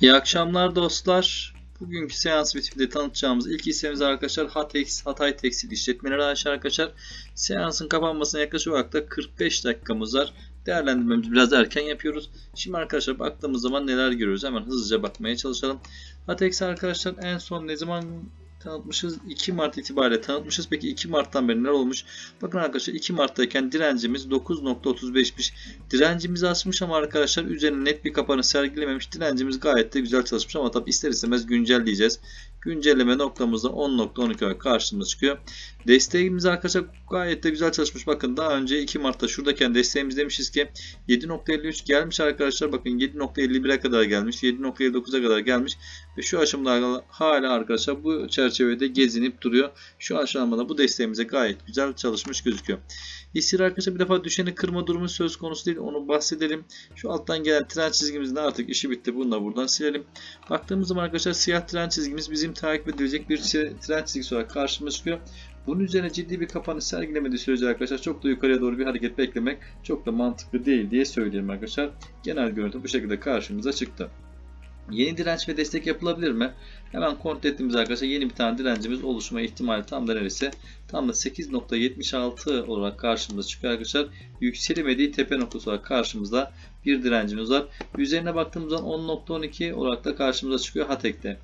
İyi akşamlar dostlar. Bugünkü seans bitiminde tanıtacağımız ilk hissemiz arkadaşlar Hatex, Hatay Tekstil İşletmeleri AŞ arkadaşlar. Seansın kapanmasına yaklaşık olarak da 45 dakikamız var. Değerlendirmemizi biraz erken yapıyoruz. Şimdi arkadaşlar baktığımız zaman neler görüyoruz hemen hızlıca bakmaya çalışalım. Hatex arkadaşlar en son ne zaman tanıtmışız? 2 Mart itibariyle tanıtmışız. Peki 2 Mart'tan beri neler olmuş? Bakın arkadaşlar 2 Mart'tayken direncimiz 9.35'miş. Direncimizi açmış ama arkadaşlar üzerine net bir kapanış sergilememiş. Direncimiz gayet de güzel çalışmış ama tabi ister istemez güncelleyeceğiz. Güncelleme noktamızda 10.12 olarak karşımıza çıkıyor. Desteğimiz arkadaşlar gayet de güzel çalışmış. Bakın daha önce 2 Mart'ta şuradayken desteğimiz demişiz ki 7.53 gelmiş arkadaşlar. Bakın 7.51'e kadar gelmiş. 7.59'a kadar gelmiş. Ve şu aşamada hala arkadaşlar bu çerçevede gezinip duruyor. Şu aşamada bu desteğimize gayet güzel çalışmış gözüküyor. Hissir arkadaşlar bir defa düşeni kırma durumu söz konusu değil. Onu bahsedelim. Şu alttan gelen tren çizgimizin artık işi bitti. Bunu da buradan silelim. Baktığımız zaman arkadaşlar siyah tren çizgimiz bizim takip edilecek bir tren çizgisi olarak karşımıza çıkıyor. Bunun üzerine ciddi bir kapanış sergilemediği sürece arkadaşlar çok da yukarıya doğru bir hareket beklemek çok da mantıklı değil diye söyleyeyim arkadaşlar. Genel görüntü bu şekilde karşımıza çıktı. Yeni direnç ve destek yapılabilir mi? Hemen kontrol ettiğimiz arkadaşlar yeni bir tane direncimiz oluşma ihtimali tam da neresi? Tam da 8.76 olarak karşımıza çıkıyor arkadaşlar. Yükselemediği tepe noktası olarak karşımızda bir direncimiz var. Üzerine baktığımız zaman 10.12 olarak da karşımıza çıkıyor Hatek'te.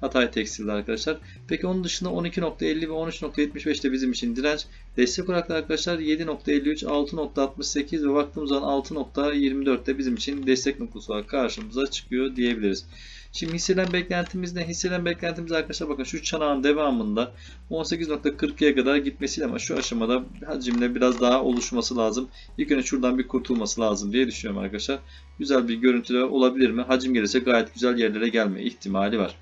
Hatay Tekstil'de arkadaşlar. Peki onun dışında 12.50 ve 13.75 de bizim için direnç. Destek olarak da arkadaşlar 7.53, 6.68 ve baktığımız zaman 6.24 de bizim için destek noktası olarak karşımıza çıkıyor diyebiliriz. Şimdi hisselen beklentimiz ne? Hisselen beklentimiz arkadaşlar bakın şu çanağın devamında 18.40'ya kadar gitmesiyle ama şu aşamada hacimle biraz daha oluşması lazım. İlk önce şuradan bir kurtulması lazım diye düşünüyorum arkadaşlar. Güzel bir görüntü olabilir mi? Hacim gelirse gayet güzel yerlere gelme ihtimali var.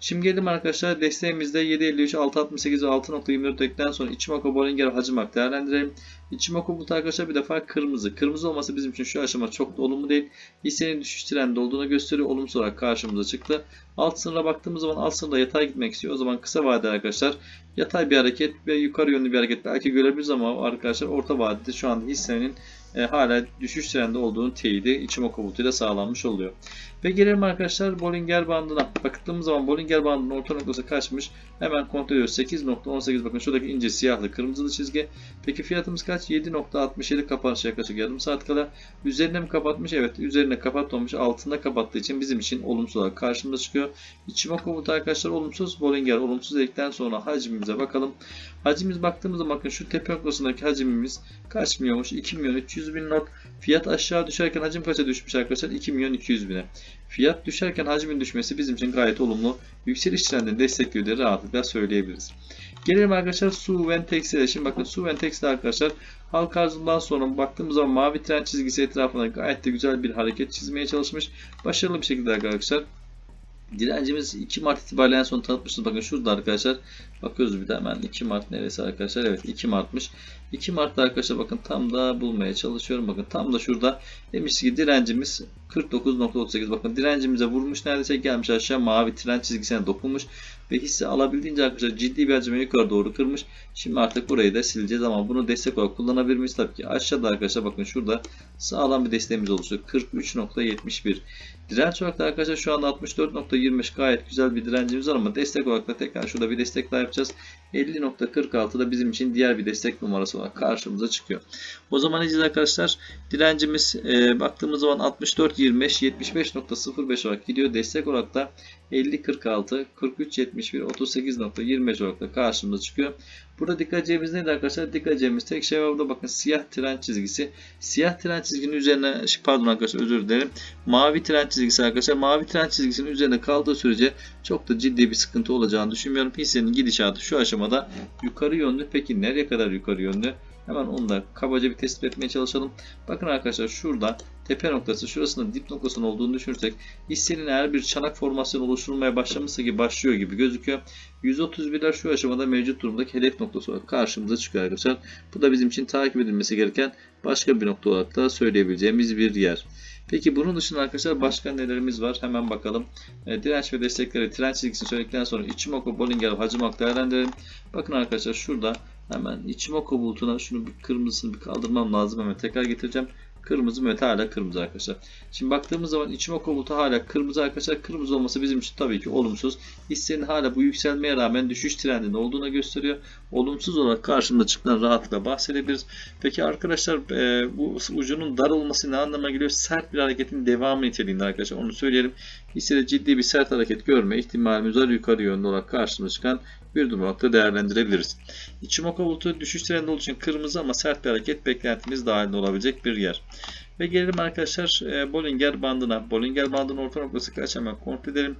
Şimdi gelelim arkadaşlar desteğimizde 753, 668 ve 6.24 ekten sonra Ichimoku Bollinger hacim hak değerlendirelim. Ichimoku bulut arkadaşlar bir defa kırmızı. Kırmızı olması bizim için şu aşama çok da olumlu değil. Hissenin düşüş trendi olduğunu gösteriyor. Olumsuz olarak karşımıza çıktı. Alt sınıra baktığımız zaman alt sınırda yatay gitmek istiyor. O zaman kısa vadede arkadaşlar yatay bir hareket ve yukarı yönlü bir hareket belki görebiliriz ama arkadaşlar orta vadede şu anda hissenin e, hala düşüş trendi olduğunu teyidi Ichimoku bulutuyla sağlanmış oluyor. Ve gelelim arkadaşlar Bollinger bandına. Baktığımız zaman Bollinger bandının orta noktası kaçmış? Hemen kontrol ediyoruz. 8.18 bakın şuradaki ince siyahlı kırmızılı çizgi. Peki fiyatımız kaç? 7.67 kapanış yaklaşık yarım saat kala. Üzerine mi kapatmış? Evet üzerine kapatmamış. Altında kapattığı için bizim için olumsuz olarak karşımıza çıkıyor. Ichimoku bulut arkadaşlar olumsuz. Bollinger olumsuz dedikten sonra hacmimize bakalım. Hacimimiz baktığımızda bakın şu tepe noktasındaki hacimimiz kaç milyonmuş? 2 milyon 300 bin not. Fiyat aşağı düşerken hacim kaça düşmüş arkadaşlar? 2 milyon 200 bine. Fiyat düşerken hacmin düşmesi bizim için gayet olumlu. Yükseliş trendini destekliyor diye rahatlıkla söyleyebiliriz. Gelelim arkadaşlar Su Ventex'e. Şimdi bakın Su Ventex'te arkadaşlar halk arzından sonra baktığımız zaman mavi tren çizgisi etrafında gayet de güzel bir hareket çizmeye çalışmış. Başarılı bir şekilde arkadaşlar. Direncimiz 2 Mart itibariyle en son tanıtmışız. Bakın şurada arkadaşlar. Bakıyoruz bir de hemen 2 Mart neresi arkadaşlar? Evet 2 Mart'mış. 2 Mart'ta arkadaşlar bakın tam da bulmaya çalışıyorum. Bakın tam da şurada demiş ki direncimiz 49.38. Bakın direncimize vurmuş neredeyse gelmiş aşağı mavi tren çizgisine dokunmuş. Ve hisse alabildiğince arkadaşlar ciddi bir hacme yukarı doğru kırmış. Şimdi artık burayı da sileceğiz ama bunu destek olarak kullanabilir miyiz? Tabii ki aşağıda arkadaşlar bakın şurada sağlam bir desteğimiz oluştu. 43.71. Direnç olarak da arkadaşlar şu anda 64.25 gayet güzel bir direncimiz var ama destek olarak da tekrar şurada bir destek daha yapacağız. 50.46 da bizim için diğer bir destek numarası olarak karşımıza çıkıyor. O zaman neyeceğiz arkadaşlar? Direncimiz e, baktığımız zaman 64.25 75.05 olarak gidiyor. Destek olarak da 50.46 43.71 38.25 olarak da karşımıza çıkıyor. Burada dikkat edeceğimiz neydi arkadaşlar? Dikkat edeceğimiz tek şey var burada bakın siyah tren çizgisi. Siyah tren çizginin üzerine pardon arkadaşlar özür dilerim. Mavi tren çizgisi arkadaşlar. Mavi tren çizgisinin üzerinde kaldığı sürece çok da ciddi bir sıkıntı olacağını düşünmüyorum. Hissenin gidişatı şu aşamada yukarı yönlü. Peki nereye kadar yukarı yönlü? Hemen onu da kabaca bir tespit etmeye çalışalım. Bakın arkadaşlar şurada tepe noktası şurasında dip noktasının olduğunu düşünürsek hissenin eğer bir çanak formasyonu oluşturulmaya başlamışsa ki başlıyor gibi gözüküyor. 131'ler şu aşamada mevcut durumdaki hedef noktası olarak karşımıza çıkıyor arkadaşlar. Bu da bizim için takip edilmesi gereken başka bir nokta olarak da söyleyebileceğimiz bir yer. Peki bunun dışında arkadaşlar başka nelerimiz var? Hemen bakalım. E, direnç ve destekleri tren çizgisini söyledikten sonra Ichimoku, Bollinger, Hacimak değerlendirelim. Bakın arkadaşlar şurada hemen Ichimoku bulutuna şunu bir kırmızısını bir kaldırmam lazım. Hemen tekrar getireceğim. Kırmızı mı? Evet hala kırmızı arkadaşlar. Şimdi baktığımız zaman Ichimoku bulutu hala kırmızı arkadaşlar. Kırmızı olması bizim için tabii ki olumsuz. Hissenin hala bu yükselmeye rağmen düşüş trendinde olduğunu gösteriyor. Olumsuz olarak karşımda çıkan rahatlıkla bahsedebiliriz. Peki arkadaşlar e, bu ucunun dar olması ne anlama geliyor? Sert bir hareketin devamı niteliğinde arkadaşlar. Onu söyleyelim. Hissede ciddi bir sert hareket görme ihtimalimiz var. Yukarı yönlü olarak karşımıza çıkan bir durum olarak da değerlendirebiliriz. Ichimoku bulutu düşüş trendi olduğu için kırmızı ama sert bir hareket beklentimiz dahilinde olabilecek bir yer. Ve gelelim arkadaşlar e, Bollinger bandına. Bollinger bandının orta noktası kaç hemen kontrol edelim.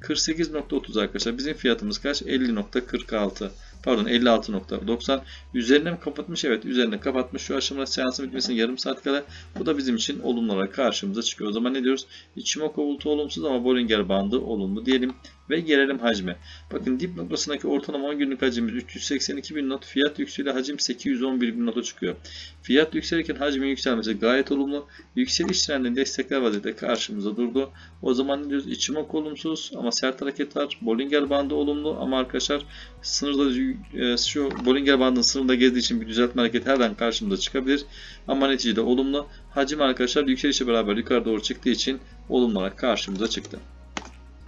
48.30 arkadaşlar. Bizim fiyatımız kaç? 50.46. Pardon 56.90. Üzerine mi kapatmış? Evet üzerine kapatmış. Şu aşamada seansın bitmesine yarım saat kala. Bu da bizim için olumlu olarak karşımıza çıkıyor. O zaman ne diyoruz? Ichimoku bulutu olumsuz ama Bollinger bandı olumlu diyelim. Ve gelelim hacme. Bakın dip noktasındaki ortalama 10 günlük hacimimiz 382 bin not. Fiyat yükseliyor hacim 811 bin nota çıkıyor. Fiyat yükselirken hacmin yükselmesi gayet olumlu. Yükseliş trendini destekler vaziyette karşımıza durdu. O zaman ne diyoruz? Ichimoku olumsuz ama sert hareket var. Bollinger bandı olumlu ama arkadaşlar sınırda e, şu Bollinger bandının sınırda gezdiği için bir düzeltme hareketi her an karşımıza çıkabilir. Ama neticede olumlu. Hacim arkadaşlar yükselişle beraber yukarı doğru çıktığı için olumlu olarak karşımıza çıktı.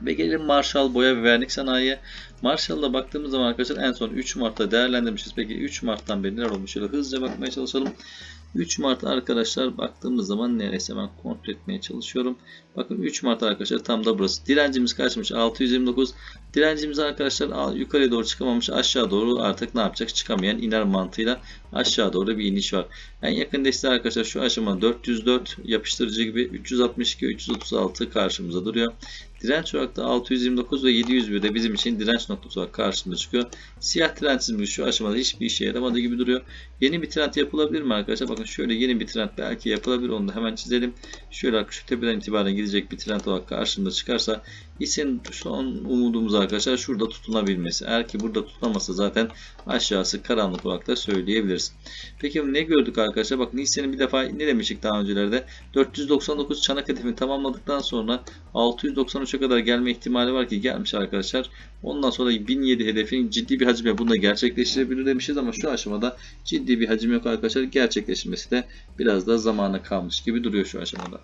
Ve gelelim Marshall Boya ve Vernik Sanayi'ye. Marshall'da baktığımız zaman arkadaşlar en son 3 Mart'ta değerlendirmişiz. Peki 3 Mart'tan beri neler olmuş? Şöyle hızlıca bakmaya çalışalım. 3 Mart arkadaşlar baktığımız zaman neredeyse ben kontrol etmeye çalışıyorum. Bakın 3 Mart arkadaşlar tam da burası. Direncimiz kaçmış? 629. Direncimiz arkadaşlar yukarıya doğru çıkamamış. Aşağı doğru artık ne yapacak? Çıkamayan iner mantığıyla aşağı doğru bir iniş var. En yakın desteği arkadaşlar şu aşama 404 yapıştırıcı gibi 362 336 karşımıza duruyor. Direnç olarak da 629 ve 701 de bizim için direnç noktası olarak karşımıza çıkıyor. Siyah trend çizimi şu aşamada hiçbir işe yaramadığı gibi duruyor. Yeni bir trend yapılabilir mi arkadaşlar? Bakın şöyle yeni bir trend belki yapılabilir. Onu da hemen çizelim. Şöyle şu tepeden itibaren gidecek bir trend olarak karşımıza çıkarsa hissenin son umudumuz arkadaşlar şurada tutunabilmesi. Eğer ki burada tutunamazsa zaten aşağısı karanlık olarak da söyleyebiliriz. Peki ne gördük arkadaşlar? Bakın hissenin bir defa ne demiştik daha öncelerde? 499 çanak hedefini tamamladıktan sonra 693'e kadar gelme ihtimali var ki gelmiş arkadaşlar. Ondan sonra 1007 hedefin ciddi bir hacimle bunu da gerçekleştirebilir demişiz ama şu aşamada ciddi bir hacim yok arkadaşlar. Gerçekleşmesi de biraz da zamana kalmış gibi duruyor şu aşamada.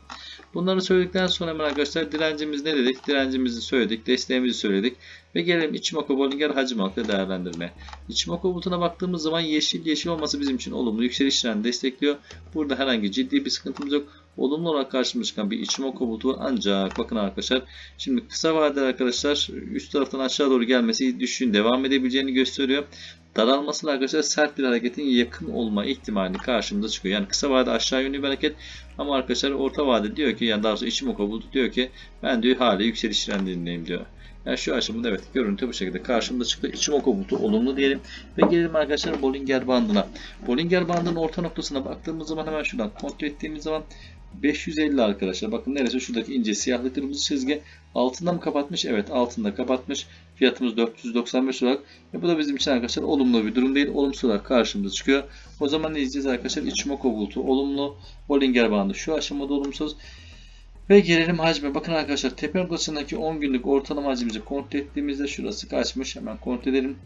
Bunları söyledikten sonra hemen arkadaşlar direncimiz ne dedik? Direncimizi söyledik, desteğimizi söyledik. Ve gelelim Ichimoku Bollinger hacim olarak değerlendirme. Ichimoku bulutuna baktığımız zaman yeşil yeşil olması bizim için olumlu yükseliş destekliyor. Burada herhangi ciddi bir sıkıntımız yok. Olumlu olarak karşımıza çıkan bir Ichimoku bulutu var. Ancak bakın arkadaşlar şimdi kısa vadede arkadaşlar üst taraftan aşağı doğru gelmesi düşüşün devam edebileceğini gösteriyor. Daralmasıyla arkadaşlar sert bir hareketin yakın olma ihtimali karşımıza çıkıyor. Yani kısa vadede aşağı yönlü bir hareket ama arkadaşlar orta vade diyor ki yani daha sonra Ichimoku bulutu diyor ki ben diyor hala yükseliş trendindeyim diyor. Yani şu aşamada evet görüntü bu şekilde karşımda çıktı. Ichimoku bulutu olumlu diyelim. Ve gelelim arkadaşlar Bollinger bandına. Bollinger bandının orta noktasına baktığımız zaman hemen şuradan kontrol ettiğimiz zaman 550 arkadaşlar. Bakın neresi şuradaki ince siyahlı kırmızı çizgi. Altında mı kapatmış? Evet altında kapatmış. Fiyatımız 495 olarak. E bu da bizim için arkadaşlar olumlu bir durum değil. Olumsuz olarak karşımıza çıkıyor. O zaman ne diyeceğiz arkadaşlar? Ichimoku bulutu olumlu. Bollinger bandı şu aşamada olumsuz. Ve gelelim hacme. Bakın arkadaşlar tepe noktasındaki 10 günlük ortalama hacimizi kontrol ettiğimizde şurası kaçmış. Hemen kontrol edelim.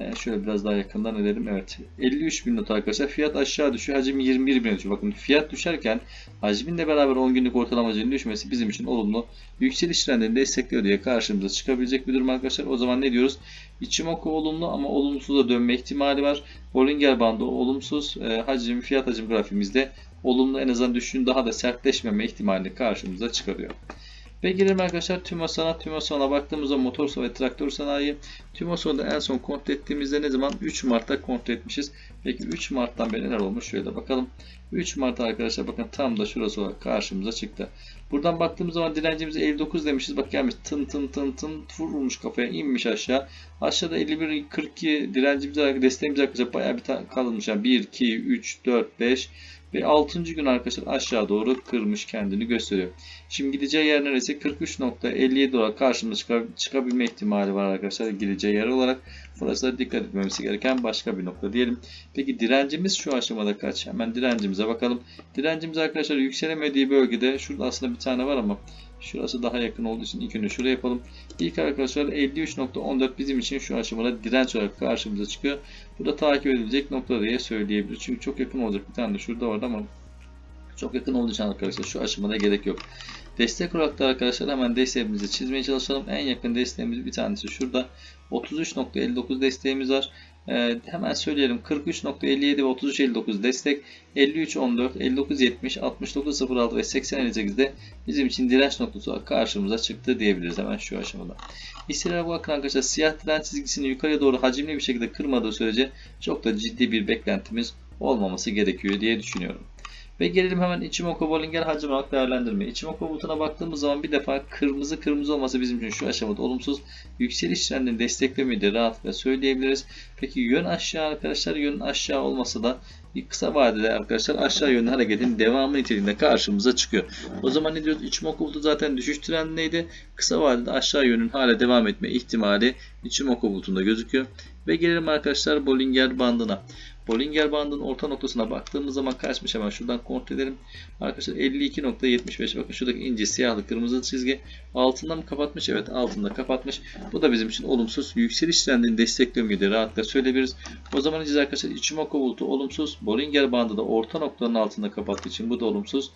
Ee, şöyle biraz daha yakından edelim. Evet. 53 bin not arkadaşlar. Fiyat aşağı düşüyor. Hacim 21 bin düşüyor. Bakın fiyat düşerken hacminle beraber 10 günlük ortalama hacmin düşmesi bizim için olumlu. Yükseliş trendini destekliyor diye karşımıza çıkabilecek bir durum arkadaşlar. O zaman ne diyoruz? Ichimoku olumlu ama olumsuza dönme ihtimali var. Bollinger bandı olumsuz. E, hacim, fiyat hacim grafiğimizde olumlu en azından düşüşün daha da sertleşmeme ihtimalini karşımıza çıkarıyor. Ve gelelim arkadaşlar TÜMOSAN'a. TÜMOSAN'a baktığımızda motor ve traktör sanayi. TÜMOSAN'da en son kontrol ettiğimizde ne zaman? 3 Mart'ta kontrol etmişiz. Peki 3 Mart'tan beri neler olmuş? Şöyle bakalım. 3 Mart arkadaşlar bakın tam da şurası olarak karşımıza çıktı. Buradan baktığımız zaman direncimiz 59 demişiz. Bak gelmiş tın tın tın tın vurmuş kafaya inmiş aşağı. Aşağıda 51 42 direncimiz desteğimiz arkadaşlar bayağı bir kalmış. Yani 1 2 3 4 5 ve 6. gün arkadaşlar aşağı doğru kırmış kendini gösteriyor. Şimdi gideceği yer neresi? 43.57 olarak karşımıza çıkabilme ihtimali var arkadaşlar gideceği yer olarak. Burası da dikkat etmemesi gereken başka bir nokta diyelim. Peki direncimiz şu aşamada kaç? Hemen direncimize bakalım. Direncimiz arkadaşlar yükselemediği bölgede şurada aslında bir tane var ama Şurası daha yakın olduğu için ilk önce şuraya yapalım. İlk arkadaşlar 53.14 bizim için şu aşamada direnç olarak karşımıza çıkıyor. Bu da takip edilecek nokta diye söyleyebiliriz. Çünkü çok yakın olacak bir tane de şurada vardı ama Çok yakın olduğu arkadaşlar şu aşamada gerek yok. Destek olarak da arkadaşlar hemen desteğimizi çizmeye çalışalım. En yakın desteğimiz bir tanesi şurada. 33.59 desteğimiz var. Ee, hemen söyleyelim 43.57 ve 33.59 destek 53.14 59.70 69.06 ve 80.58'de bizim için direnç noktası olarak karşımıza çıktı diyebiliriz hemen şu aşamada. Hisselere bakın arkadaşlar siyah direnç çizgisini yukarıya doğru hacimli bir şekilde kırmadığı sürece çok da ciddi bir beklentimiz olmaması gerekiyor diye düşünüyorum. Ve gelelim hemen Ichimoku Bollinger hacim olarak değerlendirme. Ichimoku bulutuna baktığımız zaman bir defa kırmızı kırmızı olması bizim için şu aşamada olumsuz. Yükseliş trendini desteklemeyi de rahatlıkla söyleyebiliriz. Peki yön aşağı arkadaşlar yön aşağı olmasa da bir kısa vadede arkadaşlar aşağı yönlü hareketin devamı niteliğinde karşımıza çıkıyor. O zaman ne diyoruz? Ichimoku bulutu zaten düşüş trendindeydi. Kısa vadede aşağı yönün hala devam etme ihtimali Ichimoku bulutunda gözüküyor. Ve gelelim arkadaşlar Bollinger bandına. Bollinger bandının orta noktasına baktığımız zaman kaçmış hemen şuradan kontrol edelim. Arkadaşlar 52.75 bakın şuradaki ince siyahlı kırmızı çizgi altında mı kapatmış? Evet altında kapatmış. Bu da bizim için olumsuz. Yükseliş trendini destekliyor diye rahatlıkla söyleyebiliriz. O zaman arkadaşlar Ichimoku bulutu olumsuz. Bollinger bandı da orta noktanın altında kapattığı için bu da olumsuz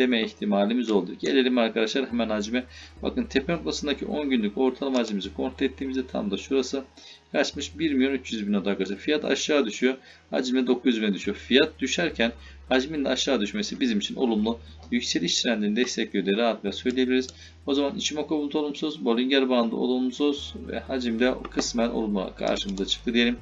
deme ihtimalimiz oldu. Gelelim arkadaşlar hemen hacme. Bakın tepe noktasındaki 10 günlük ortalama hacmimizi kontrol ettiğimizde tam da şurası kaçmış 1 milyon 300 bin oldu arkadaşlar. Fiyat aşağı düşüyor. Hacimde 900 bin düşüyor. Fiyat düşerken hacmin de aşağı düşmesi bizim için olumlu. Yükseliş trendini destekliyor diye rahatlıkla söyleyebiliriz. O zaman Ichimoku bulut olumsuz, Bollinger bandı olumsuz ve hacimde kısmen olumlu karşımıza çıktı diyelim.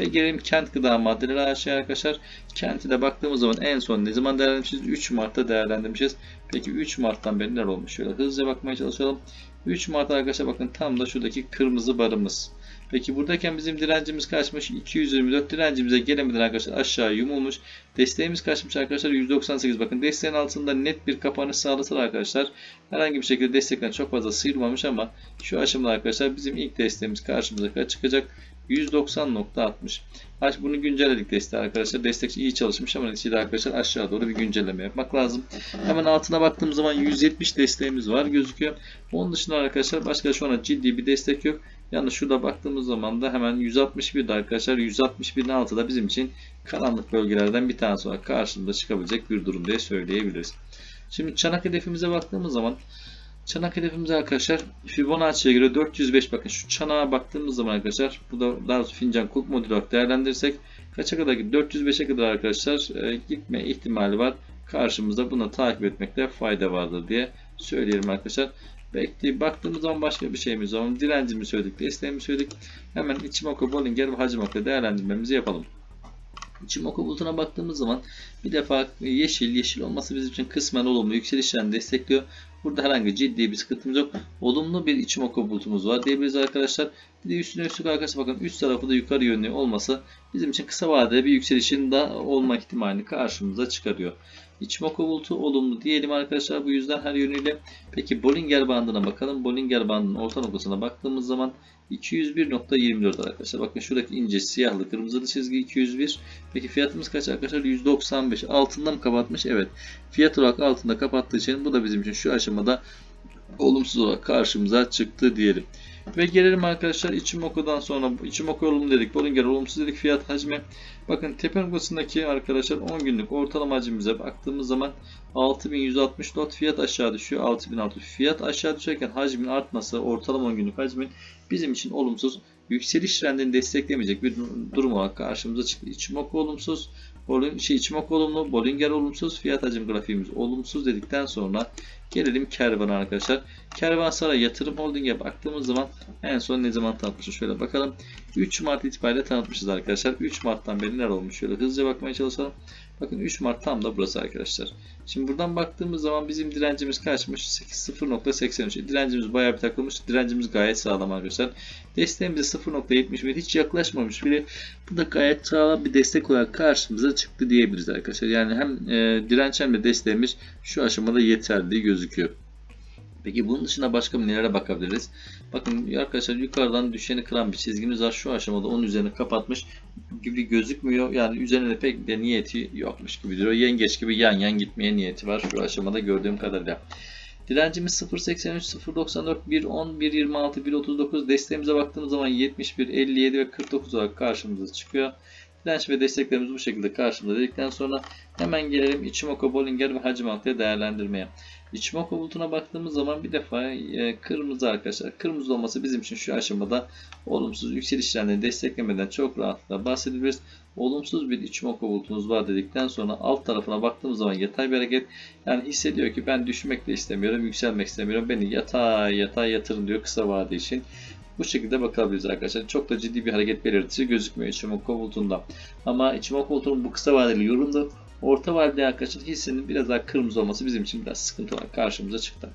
Ve gelelim kent gıda maddeleri aşağıya arkadaşlar. Kenti de baktığımız zaman en son ne zaman değerlendirmişiz? 3 Mart'ta değerlendirmişiz. Peki 3 Mart'tan beri neler olmuş? Şöyle hızlıca bakmaya çalışalım. 3 Mart arkadaşlar bakın tam da şuradaki kırmızı barımız. Peki buradayken bizim direncimiz kaçmış? 224 direncimize gelemeden arkadaşlar aşağı yumulmuş. Desteğimiz kaçmış arkadaşlar? 198. Bakın desteğin altında net bir kapanış sağlasın arkadaşlar. Herhangi bir şekilde destekten çok fazla sıyrılmamış ama şu aşamada arkadaşlar bizim ilk desteğimiz karşımıza çıkacak? 190.60. Aç bunu güncelledik desteği arkadaşlar. Destekçi iyi çalışmış ama neticede arkadaşlar aşağı doğru bir güncelleme yapmak lazım. Hemen altına baktığımız zaman 170 desteğimiz var gözüküyor. Onun dışında arkadaşlar başka şu an ciddi bir destek yok. Yani şurada baktığımız zaman da hemen 161'de arkadaşlar 161'in altı da bizim için karanlık bölgelerden bir tanesi olarak karşımıza çıkabilecek bir durum diye söyleyebiliriz. Şimdi çanak hedefimize baktığımız zaman Çanak hedefimiz arkadaşlar Fibonacci'ye göre 405 bakın şu çanağa baktığımız zaman arkadaşlar bu da daha doğrusu fincan kulp modülü olarak değerlendirirsek kaça kadar 405'e kadar arkadaşlar e, gitme ihtimali var. Karşımızda bunu takip etmekte fayda vardır diye söyleyelim arkadaşlar. Bekleyip baktığımız zaman başka bir şeyimiz var. Direncimizi söyledik, desteğimizi söyledik. Hemen Ichimoku, Bollinger ve Hacimoku değerlendirmemizi yapalım. Ichimoku bulutuna baktığımız zaman bir defa yeşil, yeşil olması bizim için kısmen olumlu yükselişlerini destekliyor. Burada herhangi ciddi bir sıkıntımız yok. Olumlu bir Ichimoku bulutumuz var diyebiliriz arkadaşlar. Bir de üstüne üstlük arkadaşlar bakın üst tarafı da yukarı yönlü olması bizim için kısa vadede bir yükselişin de olma ihtimalini karşımıza çıkarıyor. Ichimoku bulutu olumlu diyelim arkadaşlar bu yüzden her yönüyle. Peki Bollinger bandına bakalım. Bollinger bandının orta noktasına baktığımız zaman 201.24 arkadaşlar. Bakın şuradaki ince siyahlı kırmızılı çizgi 201. Peki fiyatımız kaç arkadaşlar? 195. Altında mı kapatmış? Evet. Fiyat olarak altında kapattığı için bu da bizim için şu aşamada olumsuz olarak karşımıza çıktı diyelim. Ve gelelim arkadaşlar Ichimoku'dan sonra Ichimoku olumlu dedik. Bollinger olumsuz dedik. Fiyat hacmi. Bakın tepe noktasındaki arkadaşlar 10 günlük ortalama hacmimize baktığımız zaman 6164 fiyat aşağı düşüyor. 6600 fiyat aşağı düşerken hacmin artması ortalama 10 günlük hacmin bizim için olumsuz. Yükseliş trendini desteklemeyecek bir durum olarak karşımıza çıktı. Ichimoku olumsuz. Şey, Ichimoku olumlu. Bollinger olumsuz. Fiyat hacim grafiğimiz olumsuz dedikten sonra gelelim Kervan'a arkadaşlar. Kervansaray Yatırım Holding'e baktığımız zaman en son ne zaman tanıtmışız? Şöyle bakalım. 3 Mart itibariyle tanıtmışız arkadaşlar. 3 Mart'tan beri neler olmuş? Şöyle hızlıca bakmaya çalışalım. Bakın 3 Mart tam da burası arkadaşlar. Şimdi buradan baktığımız zaman bizim direncimiz kaçmış? 0.83. Direncimiz bayağı bir takılmış. Direncimiz gayet sağlam arkadaşlar. Desteğimiz 0.71. Hiç yaklaşmamış bile. Bu da gayet sağlam bir destek olarak karşımıza çıktı diyebiliriz arkadaşlar. Yani hem e, direnç hem de desteğimiz şu aşamada yeterli gözüküyor. Peki bunun dışında başka nelere bakabiliriz? Bakın arkadaşlar yukarıdan düşeni kıran bir çizgimiz var. Şu aşamada onun üzerine kapatmış gibi gözükmüyor. Yani üzerine pek de niyeti yokmuş gibi duruyor. Yengeç gibi yan yan gitmeye niyeti var şu aşamada gördüğüm kadarıyla. Direncimiz 0.83, 0.94, 1.10, 1.26, 1.39. Desteğimize baktığımız zaman 71, 57 ve 49 olarak karşımıza çıkıyor. Direnç ve desteklerimiz bu şekilde karşımda dedikten sonra hemen gelelim Ichimoku, Bollinger ve Hachimantı'ya değerlendirmeye. Ichimoku bulutuna baktığımız zaman bir defa e, kırmızı arkadaşlar. Kırmızı olması bizim için şu aşamada olumsuz yükselişlerini desteklemeden çok rahatlıkla bahsedebiliriz. Olumsuz bir Ichimoku bulutunuz var dedikten sonra alt tarafına baktığımız zaman yatay bir hareket. Yani hissediyor ki ben düşmek de istemiyorum, yükselmek istemiyorum. Beni yatay yatay yatırın diyor kısa vade için. Bu şekilde bakabiliriz arkadaşlar. Çok da ciddi bir hareket belirtisi gözükmüyor Ichimoku bulutunda. Ama Ichimoku bulutunun bu kısa vadeli yorumda orta vadeli arkadaşlar hissinin biraz daha kırmızı olması bizim için biraz sıkıntı olarak karşımıza çıktı.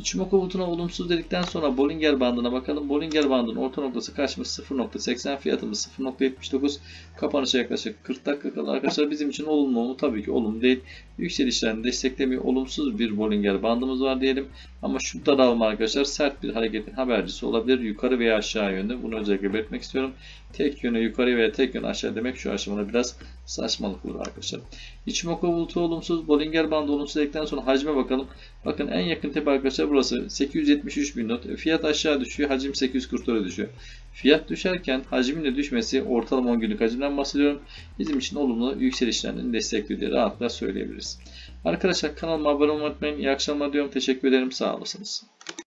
Ichimoku bulutuna olumsuz dedikten sonra Bollinger bandına bakalım. Bollinger bandının orta noktası kaçmış? 0.80 fiyatımız 0.79 kapanışa yaklaşık 40 dakika kala arkadaşlar bizim için olumlu mu? Tabii ki olumlu değil. Yükselişlerini desteklemiyor. Olumsuz bir Bollinger bandımız var diyelim. Ama şu daralma arkadaşlar sert bir hareketin habercisi olabilir. Yukarı veya aşağı yönde. Bunu özellikle belirtmek istiyorum. Tek yöne yukarı veya tek yöne aşağı demek şu aşamada biraz saçmalık olur arkadaşlar. Ichimoku bulutu olumsuz. Bollinger bandı olumsuz dedikten sonra hacme bakalım. Bakın en yakın tepe arkadaşlar burası 873 bin not. Fiyat aşağı düşüyor. Hacim 844'e düşüyor. Fiyat düşerken hacmin de düşmesi ortalama 10 günlük hacimden bahsediyorum. Bizim için olumlu yükselişlerini destekliyor diye rahatlıkla söyleyebiliriz. Arkadaşlar kanalıma abone olmayı unutmayın. İyi akşamlar diyorum. Teşekkür ederim. Sağ olasınız.